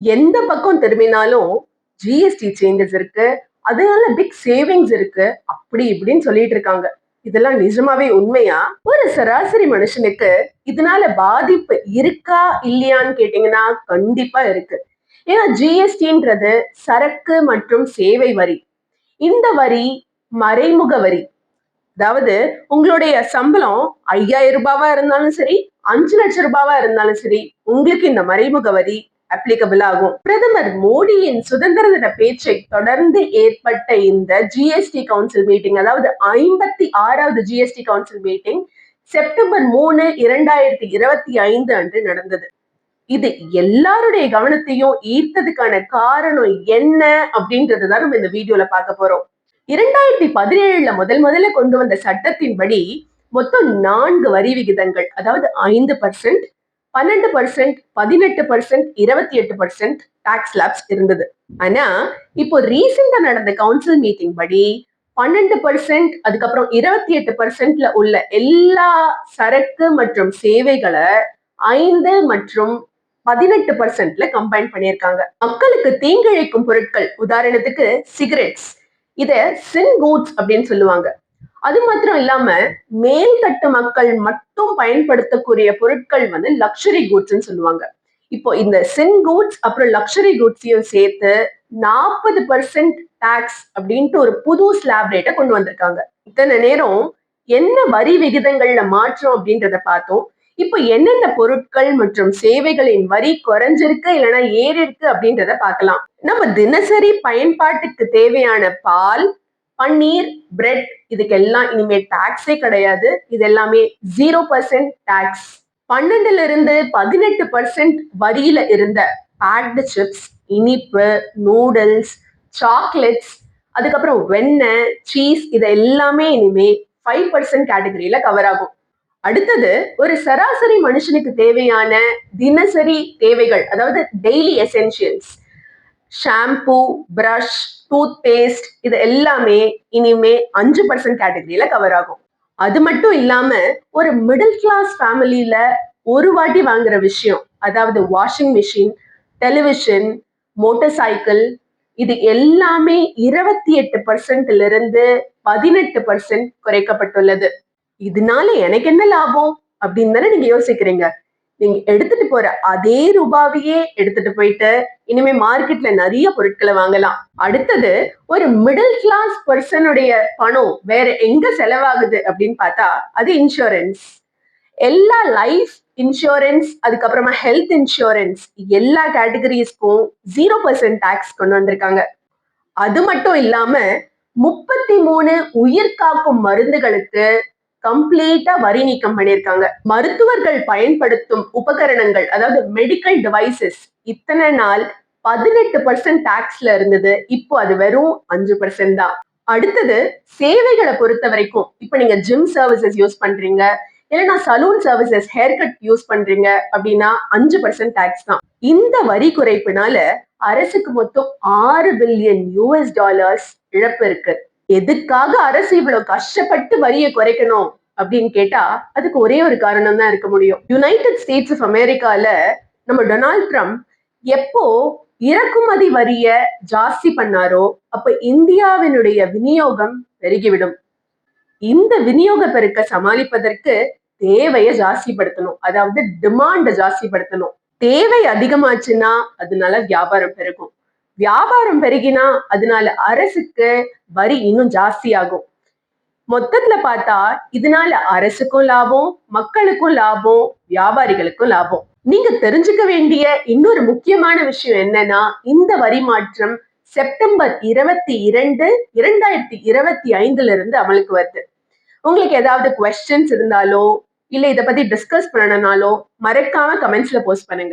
எந்த பக்கம் திரும்பினாலும் ஜிஎஸ்டி சேஞ்சஸ் இருக்கு. அதனால பிக் சேவிங்ஸ் இருக்கு. அப்படி இப்படின்னு சொல்லிட்டு இருக்காங்க. இதெல்லாம் நிஜமாவே உண்மையா? ஒரு சராசரி மனுஷனுக்கு இதனால பாதிப்பு இருக்கா இல்லையான்னு கேட்டீங்கன்னா கண்டிப்பா இருக்கு. ஏன்னா ஜிஎஸ்டின்றது சரக்கு மற்றும் சேவை வரி. இந்த வரி மறைமுக வரி. அதாவது உங்களுடைய சம்பளம் ஐயாயிரம் ரூபாவா இருந்தாலும் சரி அஞ்சு லட்சம் ரூபாவா இருந்தாலும் சரி உங்களுக்கு இந்த மறைமுக வரி அப்ளிகபிள் ஆகும். பிரதமர் மோடியின் சுதந்திர தின பேச்சை தொடர்ந்து ஏற்பட்ட இந்த ஜிஎஸ்டி கவுன்சில் மீட்டிங் அதாவது ஐம்பத்தி ஆறாவது ஜிஎஸ்டி கவுன்சில் மீட்டிங் செப்டம்பர் மூணு இரண்டாயிரத்தி இருபத்தி ஐந்து அன்று நடந்தது. இது எல்லாருடைய கவனத்தையும் ஈர்த்ததுக்கான காரணம் என்ன அப்படின்றது தான் நம்ம இந்த வீடியோல பார்க்க போறோம். இரண்டாயிரத்தி பதினேழுல முதல் முதல்ல கொண்டு வந்த சட்டத்தின்படி மொத்தம் நான்கு வரி விகிதங்கள் அதாவது ஐந்து பர்சன்ட் பன்னெண்டு பர்சன்ட் பதினெட்டு பர்சன்ட் இருபத்தி எட்டு பர்சன்ட் டாக்ஸ் லாப்ஸ் இருந்தது. ஆனா இப்போ ரீசெண்டா நடந்த கவுன்சில் மீட்டிங் படி பன்னெண்டு பர்சன்ட் அதுக்கப்புறம் இருபத்தி எட்டு பர்சன்ட்ல உள்ள எல்லா சரக்கு மற்றும் சேவைகளை ஐந்து மற்றும் பதினெட்டு பர்சன்ட்ல கம்பைன் பண்ணியிருக்காங்க. மக்களுக்கு தீங்கிழைக்கும் பொருட்கள் உதாரணத்துக்கு சிகரெட்ஸ் இத சின் கூட்ஸ் அப்படின்னு சொல்லுவாங்க. அது மாத்திரம் இல்லாம மேல்தட்டு மக்கள் மட்டும் பயன்படுத்தக்கூடிய பொருட்கள் வந்து லக்ஸரி கூட்ஸ்ன்னு சொல்லுவாங்க. இப்போ இந்த சின் கூட்ஸ் அப்புறம் லக்ஸரி கூட்ஸையும் சேர்த்து நாற்பது பர்சன்ட் டாக்ஸ் அப்படின்ட்டு ஒரு புது ஸ்லாப் ரேட்டை கொண்டு வந்திருக்காங்க. இத்தனை நேரம் என்ன வரி விகிதங்கள்ல மாற்றம் அப்படின்றத பார்த்தோம். இப்போ என்னென்ன பொருட்கள் மற்றும் சேவைகளின் வரி குறைஞ்சிருக்கு இல்லைன்னா ஏறிருக்கு அப்படின்றத பார்க்கலாம். நம்ம தினசரி பயன்பாட்டுக்கு தேவையான பால் பன்னீர் பிரெட் இதுக்கு எல்லாம் இனிமே டாக்ஸே கிடையாது. இது எல்லாமே ஜீரோ பர்சன்ட் டாக்ஸ் பன்னெண்டுல இருந்து பதினெட்டு பர்சன்ட் வரியில இருந்த பேக்டு சிப்ஸ் இனிப்பு நூடுல்ஸ் சாக்லேட்ஸ் அதுக்கப்புறம் வெண்ணெய் சீஸ் இது எல்லாமே இனிமே ஃபைவ் பர்சன்ட் கேட்டகரியில கவர் ஆகும். அடுத்தது ஒரு சராசரி மனுஷனுக்கு தேவையான தினசரி தேவைகள் அதாவது daily essentials shampoo brush tooth paste இது எல்லாமே இனிமே அஞ்சு பர்சன்ட் கேட்டகரியில கவர் ஆகும். அது மட்டும் இல்லாம ஒரு மிடில் கிளாஸ் ஃபேமிலியில ஒரு வாட்டி வாங்குற விஷயம் அதாவது washing machine television motorcycle இது எல்லாமே இருபத்தி எட்டு பர்சன்ட்ல இருந்து பதினெட்டு பர்சன்ட் குறைக்கப்பட்டுள்ளது. இதனால எனக்கு என்ன லாபம்? அப்படின்னு தானே நீங்க யோசிக்கிறீங்க. நீங்க எடுத்துட்டு போற அதே ரூபாவையே எடுத்துட்டு போயிட்டு இனிமே மார்க்கெட்ல நிறைய பொருட்களை வாங்கலாம். அடுத்தது ஒரு மிடில் கிளாஸ் பர்சனுடைய பணம் வேற எங்க செலவாகுது அப்படின்னு பார்த்தா அது இன்சூரன்ஸ் எல்லா லைஃப் இன்சூரன்ஸ் அதுக்கப்புறமா ஹெல்த் இன்சூரன்ஸ் எல்லா கேட்டகரிஸ்க்கும் ஜீரோ பர்சன்ட் டாக்ஸ் கொண்டு வந்திருக்காங்க. அது மட்டும் இல்லாம முப்பத்தி மூணு உயிர் காக்கும் மருந்துகளுக்கு கம்ப்ளீட்டா வரி நீக்கம் பண்ணியிருக்காங்க. மருத்துவர்கள் பயன்படுத்தும் உபகரணங்கள் அதாவது மெடிக்கல் டிவைசஸ் இத்தனை நாள் பதினெட்டு பர்சன்ட் டாக்ஸ்ல இருந்தது. இப்போ அது வெறும் அஞ்சு பர்சன்ட் தான். அடுத்தது சேவைகளை பொறுத்த வரைக்கும் இப்ப நீங்க ஜிம் சர்வீசஸ் யூஸ் பண்றீங்க இல்லைன்னா salon services haircut use பண்றீங்க அப்படின்னா அஞ்சு பர்சன்ட் டாக்ஸ் தான். இந்த வரி குறைப்புனால அரசுக்கு மொத்தம் ஆறு பில்லியன் யூஎஸ் டாலர்ஸ் இழப்பு இருக்கு. எதுக்காக அரசு இவ்வளவு கஷ்டப்பட்டு வரியை குறைக்கணும் அப்படின்னு கேட்டா அதுக்கு ஒரே ஒரு காரணம் தான் இருக்க முடியும். யுனைடெட் ஸ்டேட்ஸ் ஆஃப் அமெரிக்கால நம்ம டொனால்ட் ட்ரம்ப் எப்போ இறக்குமதி வரிய ஜாஸ்தி பண்ணாரோ அப்ப இந்தியாவினுடைய விநியோகம் பெருகிவிடும். இந்த விநியோக பெருக்க சமாளிப்பதற்கு தேவையை ஜாஸ்திப்படுத்தணும். அதாவது டிமாண்ட ஜாஸ்திப்படுத்தணும். தேவை அதிகமாச்சுன்னா அதனால வியாபாரம் பெருகும். வியாபாரம் பெருகினா அதனால அரசுக்கு வரி இன்னும் ஜாஸ்தி ஆகும் மொத்தத்துல பார்த்தா இதனால அரசுக்கும் லாபம் மக்களுக்கும் லாபம் வியாபாரிகளுக்கும் லாபம். நீங்க தெரிஞ்சுக்க வேண்டிய இன்னொரு முக்கியமான விஷயம் என்னன்னா இந்த வரி மாற்றம் செப்டம்பர் இருபத்தி இரண்டு இரண்டாயிரத்தி இருபத்தி ஐந்துல இருந்து அமலுக்கு வருது. உங்களுக்கு ஏதாவது கொஸ்டின்ஸ் இருந்தாலோ இல்ல இதை பத்தி டிஸ்கஸ் பண்ணனாலோ மறக்காம கமெண்ட்ஸ்ல போஸ்ட் பண்ணுங்க.